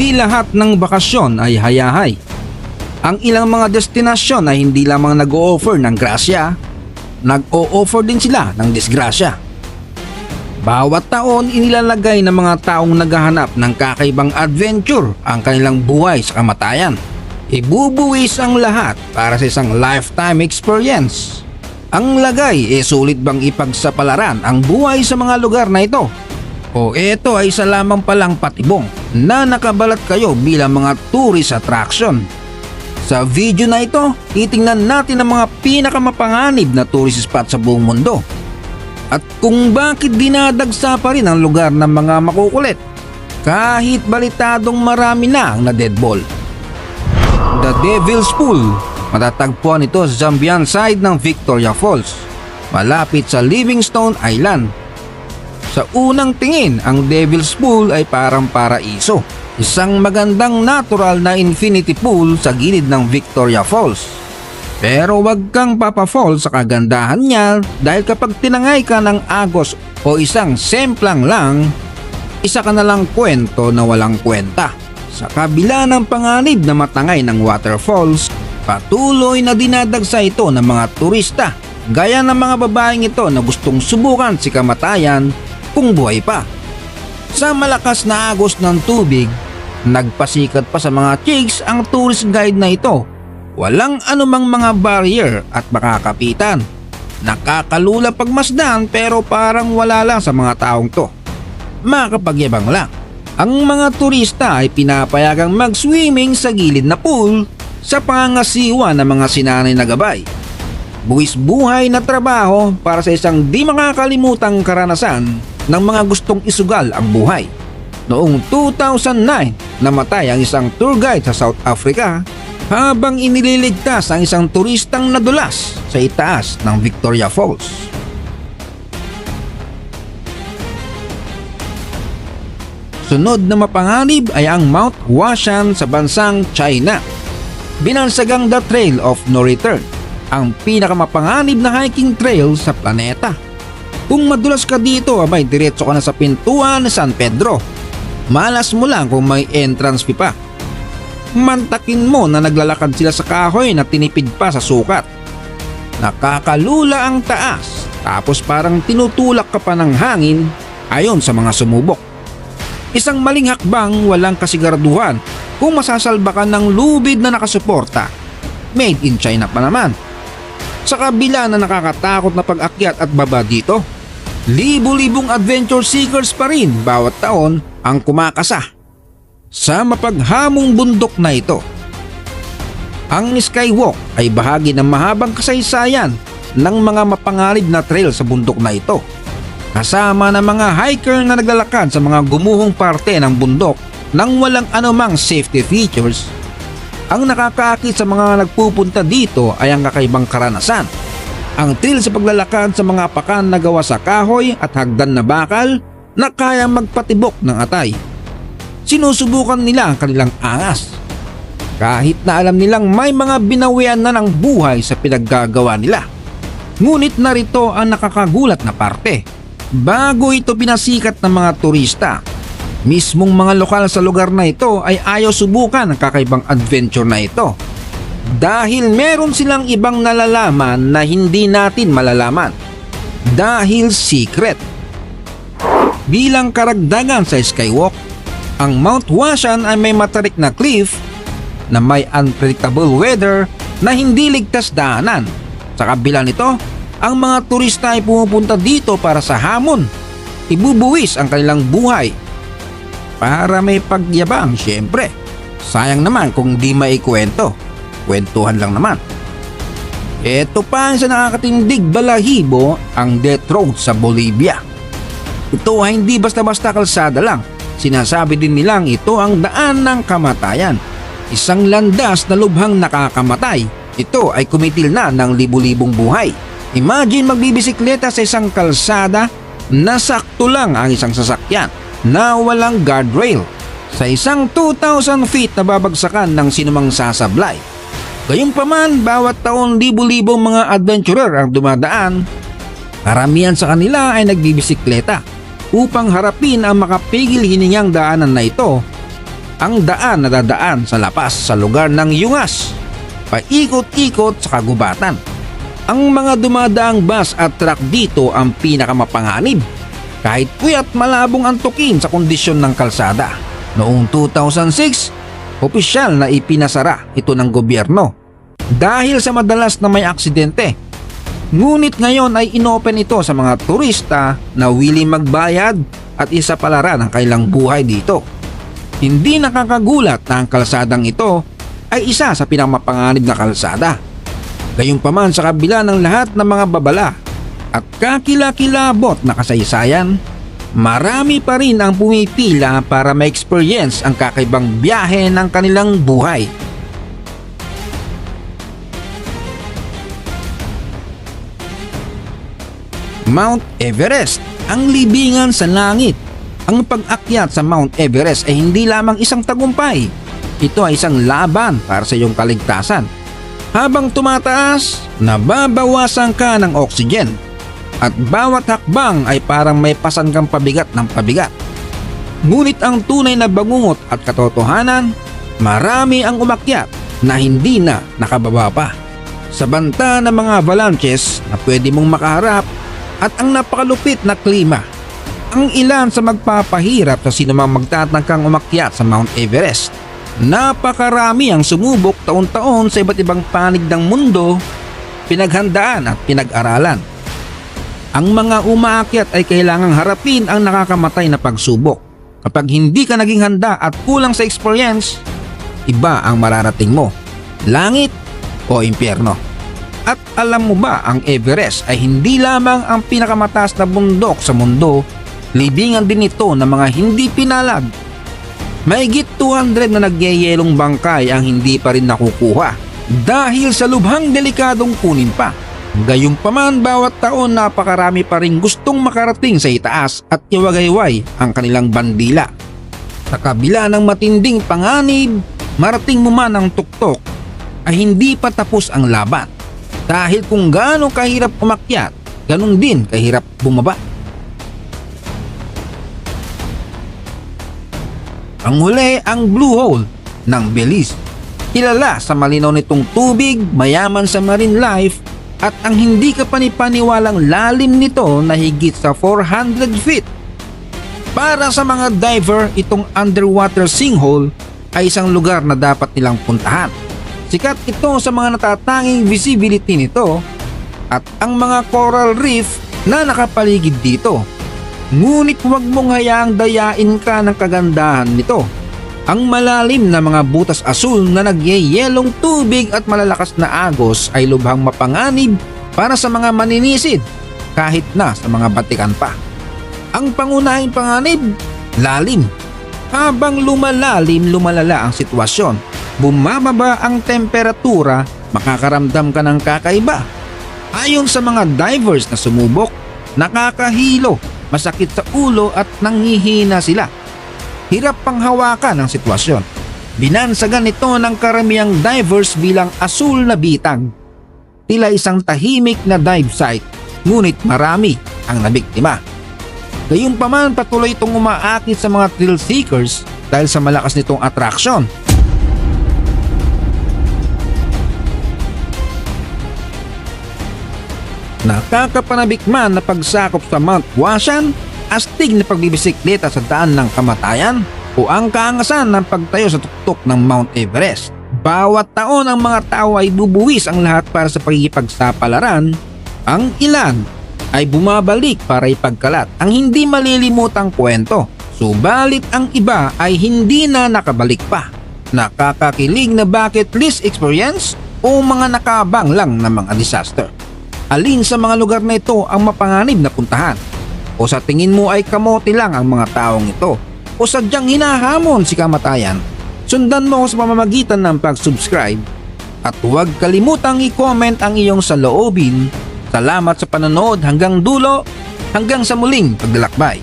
Hindi lahat ng bakasyon ay hayahay. Ang ilang mga destinasyon ay hindi lamang nag-o-offer ng grasya, nag-o-offer din sila ng disgrasya. Bawat taon inilalagay ng mga taong naghahanap ng kakaibang adventure ang kanilang buhay sa kamatayan. Ibubuwis ang lahat para sa isang lifetime experience. Ang lagay e sulit bang ipagsapalaran ang buhay sa mga lugar na ito? O ito ay isa lamang palang patibong na nakabalat kayo bilang mga tourist attraction. Sa video na ito, titingnan natin ang mga pinakamapanganib na tourist spot sa buong mundo. At kung bakit dinadagsa pa rin ang lugar ng mga makukulit kahit balitadong marami na ang na-deadball. The Devil's Pool Matatagpuan ito sa Zambian side ng Victoria Falls, malapit sa Livingstone Island. Sa unang tingin, ang Devil's Pool ay parang paraiso. Isang magandang natural na infinity pool sa gilid ng Victoria Falls. Pero wag kang papafall sa kagandahan niya dahil kapag tinangay ka ng agos o isang semplang lang, isa ka na lang kwento na walang kwenta. Sa kabila ng panganib na matangay ng waterfalls, Patuloy na dinadagsa ito ng mga turista gaya ng mga babaeng ito na gustong subukan si kamatayan kung buhay pa. Sa malakas na agos ng tubig, nagpasikat pa sa mga chicks ang tourist guide na ito. Walang anumang mga barrier at makakapitan. Nakakalula pagmasdan pero parang wala lang sa mga taong to. Makapagyabang lang. Ang mga turista ay pinapayagang mag-swimming sa gilid na pool sa pangasiwa ng mga sinanay na gabay. Buwis buhay na trabaho para sa isang di makakalimutang karanasan ng mga gustong isugal ang buhay. Noong 2009, namatay ang isang tour guide sa South Africa habang inililigtas ang isang turistang nadulas sa itaas ng Victoria Falls. Sunod na mapanganib ay ang Mount Washan sa bansang China binansagang The Trail of No Return, ang pinakamapanganib na hiking trail sa planeta. Kung madulas ka dito, abay diretso ka na sa pintuan ni San Pedro. Malas mo lang kung may entrance fee pa. Mantakin mo na naglalakad sila sa kahoy na tinipid pa sa sukat. Nakakalula ang taas tapos parang tinutulak ka pa ng hangin ayon sa mga sumubok. Isang maling hakbang walang kasiguraduhan kung masasalba ka ng lubid na nakasuporta. Made in China pa naman. Sa kabila na nakakatakot na pag-akyat at baba dito, libo-libong adventure seekers pa rin bawat taon ang kumakasa sa mapaghamong bundok na ito. Ang Skywalk ay bahagi ng mahabang kasaysayan ng mga mapangarib na trail sa bundok na ito. Kasama ng mga hiker na naglalakad sa mga gumuhong parte ng bundok nang walang anumang safety features, ang nakakaakit sa mga nagpupunta dito ay ang kakaibang karanasan. Ang thrill sa paglalakad sa mga pakan na gawa sa kahoy at hagdan na bakal na kayang magpatibok ng atay. Sinusubukan nila ang kanilang angas. Kahit na alam nilang may mga binawian na ng buhay sa pinaggagawa nila. Ngunit narito ang nakakagulat na parte. Bago ito pinasikat ng mga turista, Mismong mga lokal sa lugar na ito ay ayaw subukan ang kakaibang adventure na ito. Dahil meron silang ibang nalalaman na hindi natin malalaman. Dahil secret. Bilang karagdagan sa skywalk, ang Mount Washan ay may matarik na cliff na may unpredictable weather na hindi ligtas daanan. Sa kabila nito, ang mga turista ay pumupunta dito para sa hamon. Ibubuwis ang kanilang buhay para may pagyabang syempre. Sayang naman kung di maikwento. Kwentuhan lang naman. Ito pa ang sa nakakatindig balahibo ang death road sa Bolivia. Ito ay hindi basta-basta kalsada lang. Sinasabi din nilang ito ang daan ng kamatayan. Isang landas na lubhang nakakamatay. Ito ay kumitil na ng libu-libong buhay. Imagine magbibisikleta sa isang kalsada na sakto lang ang isang sasakyan na walang guardrail sa isang 2,000 feet na babagsakan ng sinumang sasablay. Gayunpaman, bawat taon libo-libong mga adventurer ang dumadaan. Karamihan sa kanila ay nagbibisikleta upang harapin ang makapigil hiningang daanan na ito ang daan na dadaan sa lapas sa lugar ng Yungas, paikot-ikot sa kagubatan. Ang mga dumadaang bus at truck dito ang pinakamapanganib kahit puyat malabong antukin sa kondisyon ng kalsada. Noong 2006, opisyal na ipinasara ito ng gobyerno dahil sa madalas na may aksidente. Ngunit ngayon ay inopen ito sa mga turista na willing magbayad at isa palara ng kailang buhay dito. Hindi nakakagulat na ang kalsadang ito ay isa sa pinamapanganib na kalsada. Gayunpaman sa kabila ng lahat ng mga babala at kakilakilabot na kasaysayan, marami pa rin ang pumipila para ma-experience ang kakaibang biyahe ng kanilang buhay. Mount Everest, ang libingan sa langit. Ang pag-akyat sa Mount Everest ay hindi lamang isang tagumpay. Ito ay isang laban para sa iyong kaligtasan. Habang tumataas, nababawasan ka ng oxygen at bawat hakbang ay parang may pasan kang pabigat ng pabigat. Ngunit ang tunay na bangungot at katotohanan, marami ang umakyat na hindi na nakababa pa. Sa banta ng mga avalanches na pwede mong makaharap at ang napakalupit na klima. Ang ilan sa magpapahirap sa sinumang magtatangkang umakyat sa Mount Everest. Napakarami ang sumubok taon-taon sa iba't ibang panig ng mundo, pinaghandaan at pinag-aralan. Ang mga umaakyat ay kailangang harapin ang nakakamatay na pagsubok. Kapag hindi ka naging handa at kulang sa experience, iba ang mararating mo. Langit o impyerno. At alam mo ba ang Everest ay hindi lamang ang pinakamataas na bundok sa mundo, libingan din ito ng mga hindi pinalag. Mahigit 200 na nagyayelong bangkay ang hindi pa rin nakukuha dahil sa lubhang delikadong kunin pa. Gayunpaman bawat taon napakarami pa rin gustong makarating sa itaas at iwagayway ang kanilang bandila. Sa kabila ng matinding panganib, marating mo man ang tuktok ay hindi pa tapos ang laban. Dahil kung gaano kahirap umakyat, ganun din kahirap bumaba. Ang huli ang Blue Hole ng Belize. Kilala sa malinaw nitong tubig, mayaman sa marine life at ang hindi ka panipaniwalang lalim nito na higit sa 400 feet. Para sa mga diver, itong underwater sinkhole ay isang lugar na dapat nilang puntahan. Sikat ito sa mga natatanging visibility nito at ang mga coral reef na nakapaligid dito. Ngunit huwag mong hayaang dayain ka ng kagandahan nito. Ang malalim na mga butas asul na nagyayelong tubig at malalakas na agos ay lubhang mapanganib para sa mga maninisid kahit na sa mga batikan pa. Ang pangunahing panganib, lalim. Habang lumalalim lumalala ang sitwasyon, bumababa ang temperatura, makakaramdam ka ng kakaiba. Ayon sa mga divers na sumubok, nakakahilo, masakit sa ulo at nanghihina sila. Hirap pang hawakan ang sitwasyon. Binansagan ito ng karamihang divers bilang asul na bitag. Tila isang tahimik na dive site, ngunit marami ang nabiktima. Gayunpaman patuloy itong umaakit sa mga thrill seekers dahil sa malakas nitong attraction. Nakakapanabik man na pagsakop sa Mount Washan, astig na pagbibisikleta sa daan ng kamatayan o ang kaangasan ng pagtayo sa tuktok ng Mount Everest. Bawat taon ang mga tao ay bubuwis ang lahat para sa pagigipagsapalaran, ang ilan ay bumabalik para ipagkalat ang hindi malilimutang kwento. Subalit ang iba ay hindi na nakabalik pa. Nakakakilig na bucket list experience o mga nakabang lang na mga disaster. Alin sa mga lugar na ito ang mapanganib na puntahan? O sa tingin mo ay kamote lang ang mga taong ito? O sadyang hinahamon si kamatayan? Sundan mo ako sa pamamagitan ng pag-subscribe at huwag kalimutang i-comment ang iyong saloobin Salamat sa panonood hanggang dulo, hanggang sa muling paglalakbay.